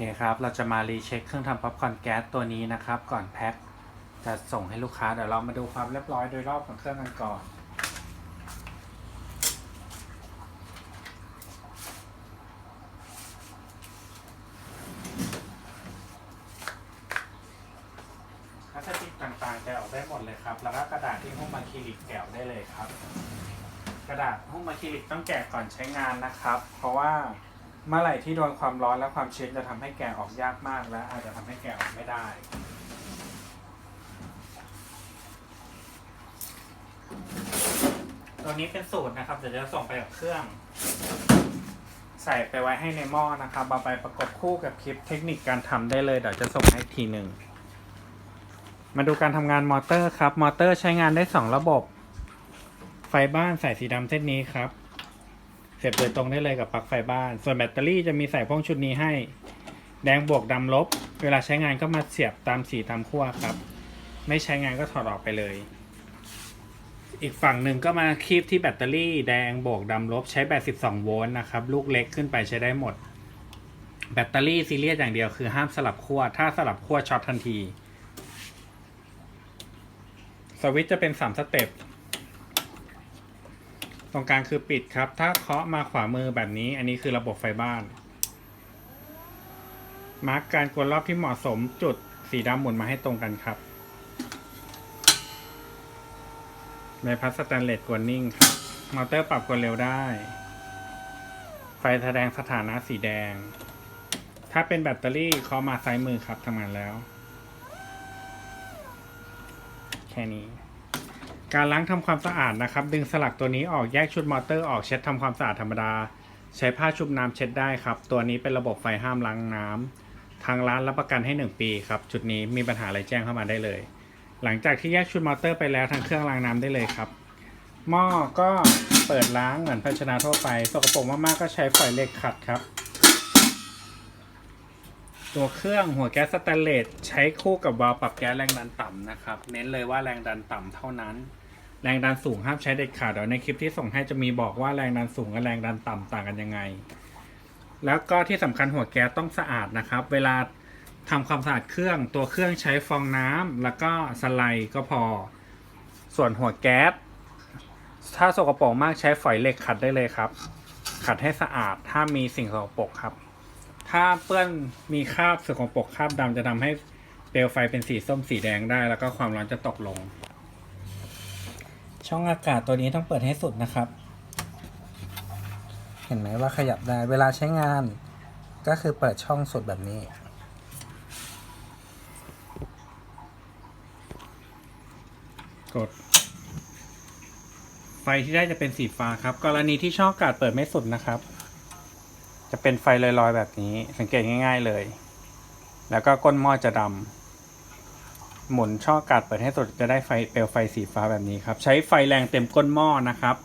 เคครับ เราจะมารีเช็คเครื่องทำป๊อปคอร์นแก๊สตัวนี้นะครับ ก่อนแพ็คจะส่งให้ลูกค้าเดี๋ยวเรามาดูความเรียบร้อยโดยรอบของเครื่องกันก่อน พลาสติกต่างๆแกะออกได้หมดเลยครับ แล้วก็กระดาษที่หุ้มอะคริลิกแกะออกได้เลยครับ กระดาษหุ้มอะคริลิกต้องแกะก่อนใช้งานนะครับ เพราะว่า เมื่อไหร่ที่โดนความร้อนและความชื้นจะทำให้แกะออกยากมากและอาจจะทำให้แกะออกไม่ได้ตัวนี้เป็นสูตรนะครับเดี๋ยวจะส่งไปกับเครื่อง ใส่ไปไว้ให้ในหม้อนะครับเอาไปประกบคู่กับคลิปเทคนิคการทำได้เลยเดี๋ยวจะส่งให้อีกทีหนึ่งมาดูการทำงานมอเตอร์ครับ มอเตอร์ใช้งานได้ 2 ระบบ ไฟบ้านใส่สีดำเส้นนี้ครับ เสียบโดยตรงได้เลยกับปลั๊กไฟบ้าน ส่วนแบตเตอรี่จะมีใส่พ่วงชุดนี้ให้ แดงบวกดำลบ เวลาใช้งานก็มาเสียบตามสีตามขั้วครับ ไม่ใช้งานก็ถอดออกไปเลย อีกฝั่งหนึ่งก็มาคีบที่แบตเตอรี่แดงบวกดำลบ ใช้แบต 12 โวลต์นะครับ ลูกเล็กขึ้นไปใช้ได้หมด แบตเตอรี่ซีเรียสอย่างเดียวคือห้ามสลับขั้ว ถ้าสลับขั้วช็อตทันที สวิตช์จะเป็น 3 สเต็ป ตรงกลางคือปิดครับ ถ้าเคาะมาขวามือแบบนี้ อันนี้คือระบบไฟบ้าน มาร์กการกวนรอบที่เหมาะสมจุดสีดำหมุนมาให้ตรงกันครับใบพัดสแตนเลสกวนนิ่งครับ มอเตอร์ปรับกวนเร็วได้ ไฟแสดงสถานะสีแดง ถ้าเป็นแบตเตอรี่เคาะมาซ้ายมือครับทำงานแล้ว แค่นี้ การล้างทำความสะอาดนะครับ ดึงสลักตัวนี้ออกแยกชุดมอเตอร์ออกเช็ดทำความสะอาดธรรมดา ใช้ผ้าชุบน้ำเช็ดได้ครับ ตัวนี้เป็นระบบไฟห้ามล้างน้ำทางร้านรับประกันให้ 1 ปีครับจุดนี้มีปัญหาอะไรแจ้งเข้ามาได้เลย หลังจากที่แยกชุดมอเตอร์ไปแล้วทางเครื่องล้างน้ำได้เลยครับหม้อก็เปิดล้างเหมือนภาชนะทั่วไปสกปรกมากๆก็ใช้ฝอยเหล็กขัดครับ ตัวเครื่องหัวแก๊สสแตนเลสใช้คู่กับวาล์วปรับแก๊สแรงดันต่ำนะครับ เน้นเลยว่าแรงดันต่ำเท่านั้น แรงดันสูงห้ามใช้เด็ดขาดเดี๋ยวในคลิปที่ส่งให้จะมีบอกว่าแรงดันสูงกับแรงดันต่ำต่างกันยังไง แล้วก็ที่สำคัญหัวแก๊สต้องสะอาดนะครับ เวลาทำความสะอาดเครื่องตัวเครื่องใช้ฟองน้ำแล้วก็สไลด์ก็พอ ส่วนหัวแก๊สถ้าสกปรกมากใช้ฝอยเหล็กขัดได้เลยครับ ขัดให้สะอาดถ้ามีสิ่งสกปรกครับ ถ้าเปื้อนมีคราบสกปรกคราบดำจะทำให้เปลวไฟเป็นสีส้มสีแดงได้ แล้วก็ความร้อนจะตกลง ช่องอากาศตัวนี้ต้องเปิดให้สุดนะครับ เห็นไหมว่าขยับได้ เวลาใช้งาน ก็คือเปิดช่องสุดแบบนี้ กด ไฟที่ได้จะเป็นสีฟ้าครับ กรณีที่ช่องอากาศเปิดไม่สุดนะครับ จะเป็นไฟลอยๆแบบนี้ สังเกตง่าย ๆเลย แล้วก็ก้นหม้อจะดำ หมุนช่องกาดเปิดให้สุดจะได้ไฟเปลวไฟสีฟ้าแบบนี้ครับ ใช้ไฟแรงเต็มก้นหม้อนะครับ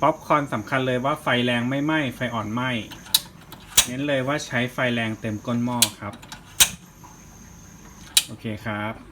ป๊อปคอนสำคัญเลยว่าไฟแรงไม่ไหม้ไฟอ่อนไหม้เน้นเลยว่าใช้ไฟแรงเต็มก้นหม้อครับ โอเคครับ